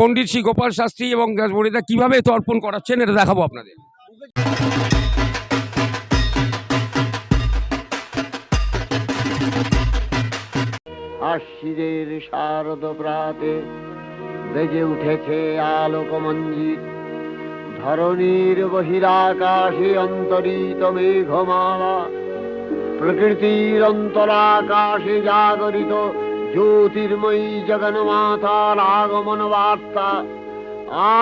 পণ্ডিত শ্রী গোপাল শাস্ত্রী এবং বনিতা কীভাবে তর্পণ করাচ্ছেন, এটা দেখাবো আপনাদের। আশ্বিরের শারদ প্রাতে বেজে উঠেছে আলোকমঞ্জিত ধরণীর বহিরাকাশে অন্তরিত মেঘমালা। প্রকৃতির অন্তরাকাশে জাগরিত জ্যোতির্ময়ী জগন্মাতার আগমন বার্তা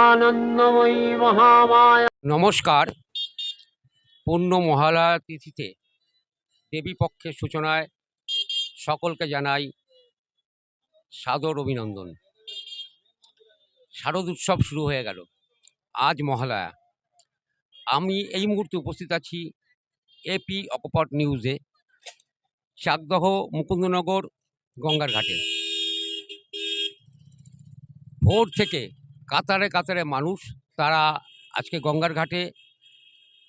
আনন্দময়ী মহামায়া নমস্কার। পূর্ণ মহালয়া তিথিতে দেবী পক্ষের সূচনায় সকলকে জানাই সাদর অভিনন্দন। শারদ উৎসব শুরু হয়ে গেল। আজ মহালয়া। আমি এই মুহূর্তে উপস্থিত আছি এপি অকপট নিউজে। চাকদহ মুকুন্দনগর গঙ্গার ঘাটে। ভোর থেকে কাতারে কাতারে মানুষ তারা আজকে গঙ্গার ঘাটে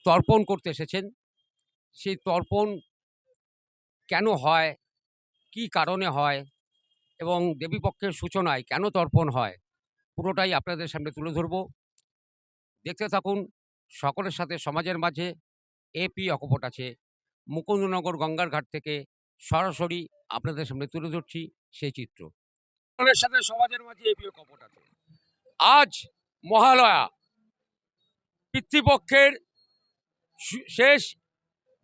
তর্পণ করতে এসেছেন। সেই তর্পণ কেন হয়? কি কারণে হয়? এবং দেবীপক্ষের সূচনায় কেন তর্পণ হয়? পুরোটাই আপনাদের সামনে তুলে ধরব। দেখতে থাকুন, সকলের সাথে সমাজের মাঝে এপি অকপট আছে। মুকুন্দনগর গঙ্গার ঘাট থেকে সরাসরি আপনাদের সামনে তুলে ধরছি সেই চিত্র। সাথে সমাজের মাঝে আজ মহালয়া। পিতৃপক্ষের শেষ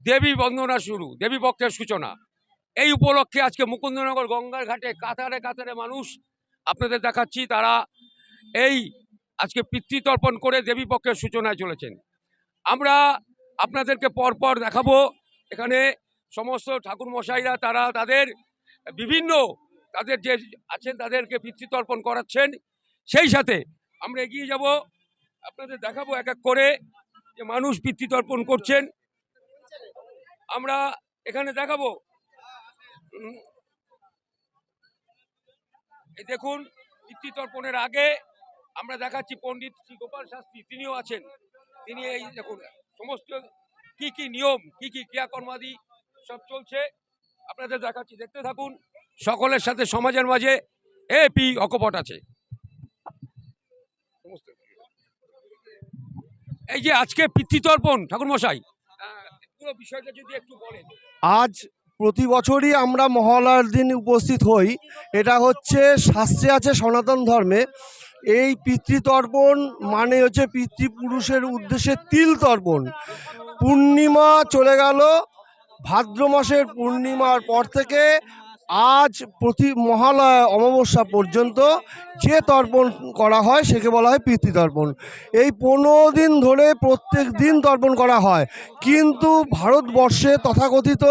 দেবী বন্দনা শুরু, দেবী পক্ষের সূচনা। এই উপলক্ষে আজকে মুকুন্দনগর গঙ্গার ঘাটে কাতারে কাতারে মানুষ আপনাদের দেখাচ্ছি, তারা এই আজকে পিতৃতর্পণ করে দেবী পক্ষের সূচনায় চলেছেন। আমরা আপনাদেরকে পরপর দেখাবো। এখানে সমস্ত ঠাকুর মশাইরা তারা তাদের বিভিন্ন তাদের যে আছেন তাদেরকে পিতৃতর্পণ করাচ্ছেন। সেই সাথে আমরা এগিয়ে যাব। আপনাদের দেখাবো এক এক করে যে মানুষ পিতৃতর্পণ করছেন। আমরা এখানে দেখাবো। দেখুন, পিতৃতর্পণের আগে আমরা দেখাচ্ছি পণ্ডিত শ্রী গোপাল শাস্ত্রী, তিনিও আছেন। তিনি এই দেখুন, সমস্ত কি কি নিয়ম, কি কি ক্রিয়াকর্মাদি সব চলছে। আপনাদের দেখাচ্ছি দেখতে থাকুন। সকলের সাথে সমাজের মাঝে এপি অকপট আছে। এই যে আজকে পিতৃতর্পণ ঠাকুর মশাই পুরো বিষয়টা যদি একটু বলেন। আজ প্রতি বছরই আমরা মহালয়ার দিন উপস্থিত হই। এটা হচ্ছে শাস্ত্রে আছে সনাতন ধর্মে। এই পিতৃতর্পণ মানে হচ্ছে পিতৃপুরুষের উদ্দেশ্যে তিল তর্পণ। পূর্ণিমা চলে গেল ভাদ্র মাসের পূর্ণিমার পর থেকে আজ প্রতি মহালয়া অমাবস্যা পর্যন্ত যে তর্পণ করা হয় সেকে বলা হয় পিতৃতর্পণ এই পনেরো দিন ধরে প্রত্যেক দিন তর্পণ করা হয়। কিন্তু ভারতবর্ষে তথাকথিত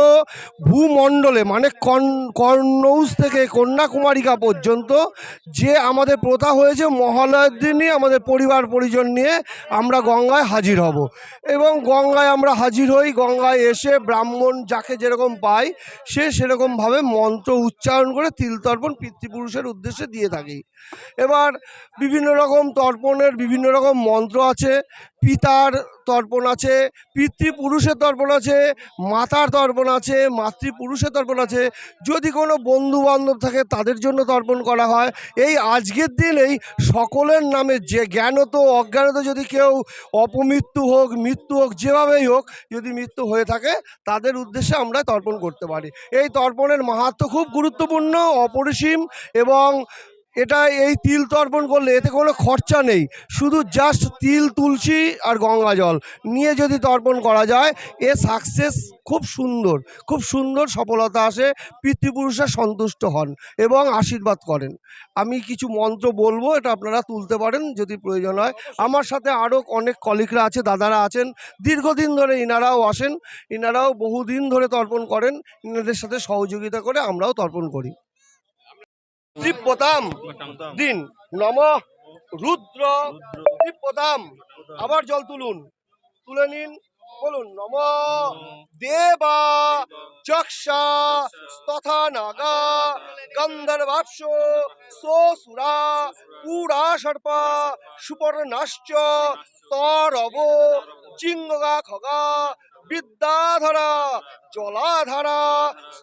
ভূমণ্ডলে মানে কন কর্নৌজ থেকে কন্যাকুমারিকা পর্যন্ত যে আমাদের প্রথা হয়েছে, মহালয়ার দিনই আমাদের পরিবার পরিজন নিয়ে আমরা গঙ্গায় হাজির হব। এবং গঙ্গায় আমরা হাজির হই, গঙ্গায় এসে ব্রাহ্মণ যাকে যেরকম পাই সে সেরকমভাবে মন্ত্র উচ্চারণ করে তিল তর্পণ পিতৃপুরুষের উদ্দেশ্যে দিয়ে থাকি। এবার বিভিন্ন রকম তর্পণের বিভিন্ন রকম মন্ত্র আছে। পিতার তর্পণ আছে, পিতৃপুরুষের তর্পণ আছে, মাতার তর্পণ আছে, মাতৃপুরুষের তর্পণ আছে। যদি কোনো বন্ধু বান্ধব থাকে, তাদের জন্য তর্পণ করা হয়। এই আজকের দিনেই সকলের নামে যে জ্ঞানত, অজ্ঞানত যদি কেউ অপমৃত্যু হোক, মৃত্যু হোক, যেভাবেই হোক, যদি মৃত্যু হয়ে থাকে, তাদের উদ্দেশ্যে আমরা তর্পণ করতে পারি। এই তর্পণের মাহাত্ম খুব গুরুত্বপূর্ণ, অপরিসীম এবং এটা এই তিল তর্পণ করলে, এতে কোনো খরচা নেই। শুধু জাস্ট তিল, তুলসী আর গঙ্গা জল নিয়ে যদি তর্পণ করা যায়, এ সাকসেস খুব সুন্দর খুব সুন্দর সফলতা আসে, পিতৃপুরুষরা সন্তুষ্ট হন এবং আশীর্বাদ করেন। আমি কিছু মন্ত্র বলব, এটা আপনারা তুলতে পারেন যদি প্রয়োজন হয়। আমার সাথে আরও অনেক কলিগরা আছে, দাদারা আছেন, দীর্ঘদিন ধরে ইনারাও আসেন, ইনারাও বহুদিন ধরে তর্পণ করেন, ইনাদের সাথে সহযোগিতা করে আমরাও তর্পণ করি। ত্রিপতাম দিন। নম রুদ্র। ত্রিপদাম আবার জল তুলুন। তুলে নিন। বলুন, নম দেবা যক্ষা তথা নাগা গন্ধর্বাপস সোসুরা পুরা সর্পা সুপর্ণাশ্চ তরব চিঙ্গা খগা বিদ্যাধারা জলাধারা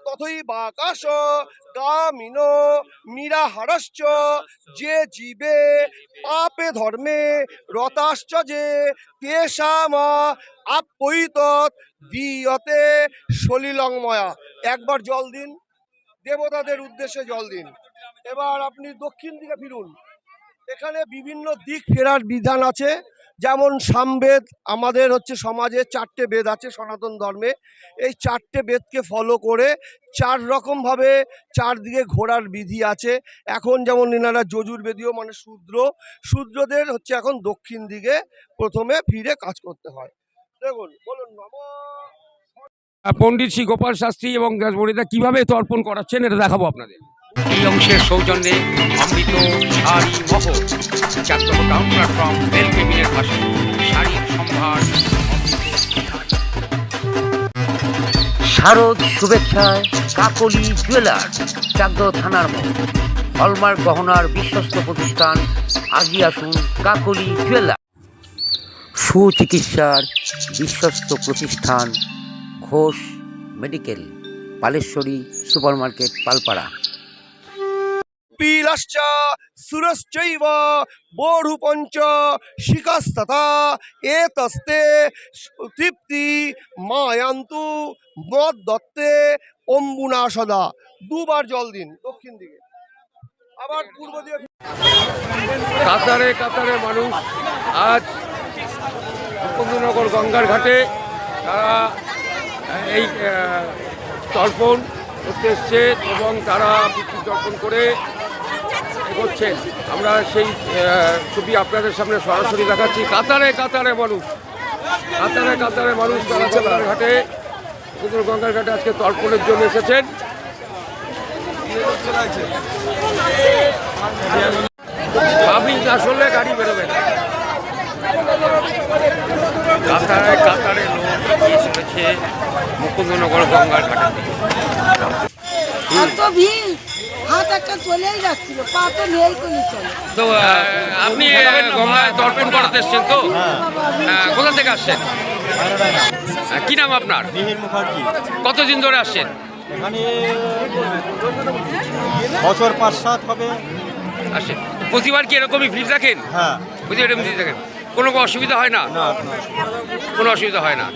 তথৈব আকাশ গামিন মীরাহারশ্চ যে জীবে পাপে ধর্মে রতাশ্চ যে তেষামা আপৈত দিয়তে সলিলংময়া। একবার জল দিন, দেবতাদের উদ্দেশ্যে জল দিন। এবার আপনি দক্ষিণ দিকে ফিরুন। এখানে বিভিন্ন দিক ফেরার বিধান আছে। যেমন সামবেদ আমাদের হচ্ছে সমাজে চারটে বেদ আছে, সনাতন ধর্মে। এই চারটে বেদকে ফলো করে চার রকমভাবে চারদিকে ঘোরার বিধি আছে। এখন যেমন এনারা যজুর্বেদীয় মানে শূদ্র, শূদ্রদের হচ্ছে এখন দক্ষিণ দিকে প্রথমে ফিরে কাজ করতে হয়। দেখুন, বলুন, নম পণ্ডিত শ্রী গোপাল শাস্ত্রী এবং বনিতা কীভাবে তর্পণ করাচ্ছেন, এটা দেখাবো আপনাদের। এই অংশের সৌজন্যে অমৃত শাড়ি মহ। পাশে সম্ভার শারদ শুভেচ্ছায় কাকলি জুয়েলার্স, চাকদহ থানার মোড়। হলমার্ক গহনার বিশ্বস্ত প্রতিষ্ঠান, আগিয়ে আসুন কাকলি জুয়েলার্স। সুচিকিৎসার বিশ্বস্ত প্রতিষ্ঠান ঘোষ মেডিকেল, পালেশ্বরী সুপারমার্কেট, পালপাড়া। পিলাশ্চ সুরশ্চৈব বোরুপঞ্চ শিকাস্তথা এতস্তে তৃপ্তি মায়ান্তু মদ দত্তে অম্বুনা সদা। দুবার জল দিন দক্ষিণ দিকে। আবার পূর্ব দিকে কাতারে কাতারে মানুষ আজ মুকুন্দনগর গঙ্গার ঘাটে তারা এই তর্পণ করতে এবং তারা পিতৃ তর্পণ করে এগোচ্ছেন আমরা সেই ছবি আপনাদের সামনে সরাসরি দেখাচ্ছি। কাতারে কাতারে মানুষ। কাতারে কাতারে মানুষ গঙ্গার ঘাটে গঙ্গার ঘাটে আজকে তর্পণের জন্য এসেছেন। পাবলিক শুনলে গাড়ি বেরোবে কাতারে কাতারে লোক চলেছে মুকুন্দনগর গঙ্গার ঘাটে। ভিড়। হাত একটা চলেই যাচ্ছিল পা তো নেই করে চলে। তো আপনি গঙ্গায় তর্পণ করাতে এসছেন তো? কোথা থেকে আসছেন? কি নাম আপনার? মিহির মুখার্জি। কতদিন ধরে আসছেন? এখানে বছর পাঁচ সাত হবে। আসছেন। প্রতিবার কি এরকমই ভিড় রাখেন হ্যাঁ। প্রতিবার এরকম ভিড় রাখেন কোনো অসুবিধা হয় না? না কোনো অসুবিধা হয় না।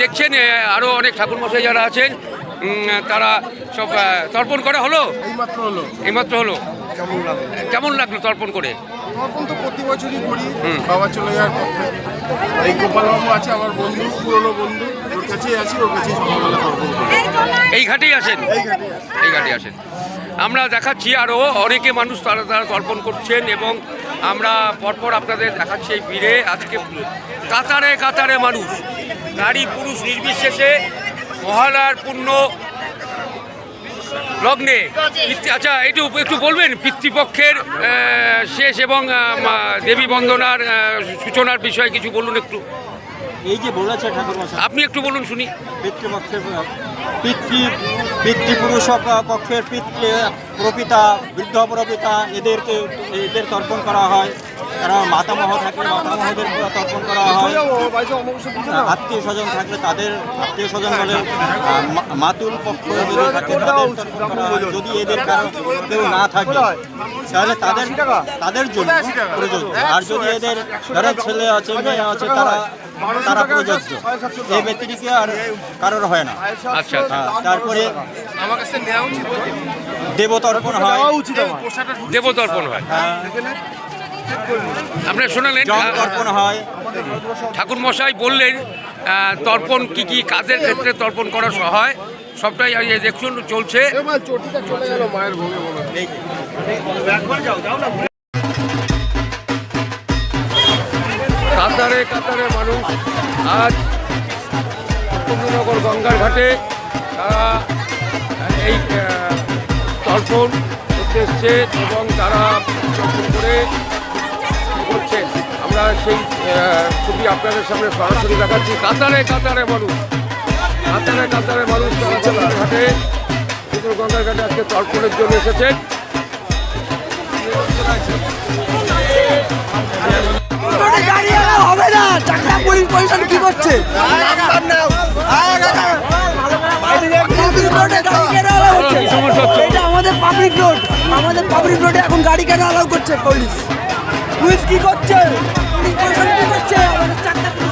দেখছেন আরও অনেক ঠাকুর মশাই যারা আছেন তারা সব তর্পণ করা হলো? এইমাত্র হলো। এইমাত্র হলো? কেমন লাগল? কেমন লাগল তর্পণ করে? তখন তো প্রতি বছরই করি। বাবা চলে যাওয়ার পক্ষে এই গোপালবাবু আছে আমার বন্ধু পুরনো বন্ধু। ওর কাছেই আছি ওর কাছেই সকালবেলা তর্পণ করি। এই ঘাটেই আসেন? এই ঘাটে এই ঘাটে আসেন। আমরা দেখাচ্ছি আরও অনেকে মানুষ তারা তারা তর্পণ করছেন এবং আমরা পরপর আপনাদের দেখাচ্ছি এই ভিড়ে। আজকে কাতারে কাতারে মানুষ নারী পুরুষ নির্বিশেষে মহালয়ার পূর্ণ লগ্নে। আচ্ছা একটু একটু বলবেন পিতৃপক্ষের শেষ এবং দেবী বন্দনার সূচনার বিষয়ে কিছু বলুন একটু। এই যে বলেছে ঠাকুর আপনি একটু বলুন শুনি। পিতৃপক্ষের পিতৃ পিতৃপুরুষ পক্ষের পিতৃ প্রপিতা বৃদ্ধ প্রপিতা এদেরকে এদের তর্পণ করা হয়। তারা মাতামহ থাকলে মাতামহদের তর্পণ করা হয়। আত্মীয় স্বজন থাকলে তাদের আত্মীয় স্বজন মা- মাতুল পক্ষ যদি থাকে তাদের তর্পণ করা হয়। যদি এদের কেউ না থাকে তাহলে তাদের তাদের জন্য প্রযোজ্য। আর যদি এদের ধরো ছেলে আছে মেয়ে আছে তারা তারা প্রযোজ্য। এই ব্যতিরিকে আর কারোর হয় না। আচ্ছা আচ্ছা। তারপরে আমার কাছে নেওয়া উচিত। দেবতর্পণ হয়। দেবতর্পণ হয়। হ্যাঁ, আপনারা শোনালেন তর্পণ হয় ঠাকুর মশাই বললেন তর্পণ কি কি কাজের ক্ষেত্রে তর্পণ করা হয় সবটাই দেখুন চলছে। কাতারে কাতারে মানুষ আজ চন্দ্রনগর গঙ্গার ঘাটে তারা এই তর্পণ করতে এসছে এবং তারা তর্পণ করে করছেন। আমরা সেই ছবি আপনাদের সামনে সরাসরি দেখাচ্ছি। কাতারে কাতারে মানুষ। কাতারে কাতারে মানুষ গঙ্গার ঘাটে। গঙ্গার ঘাটে আজকে তর্পণের জন্য এসেছেন। রোডে গাড়ি হবে না। চাকরা পুলিশ প্রশাসন কি করছে? আমাদের পাবলিক রোড আমাদের পাবলিক রোডে এখন গাড়ি কেন অ্যালাউ করছে পুলিশ কি করছে কি করছে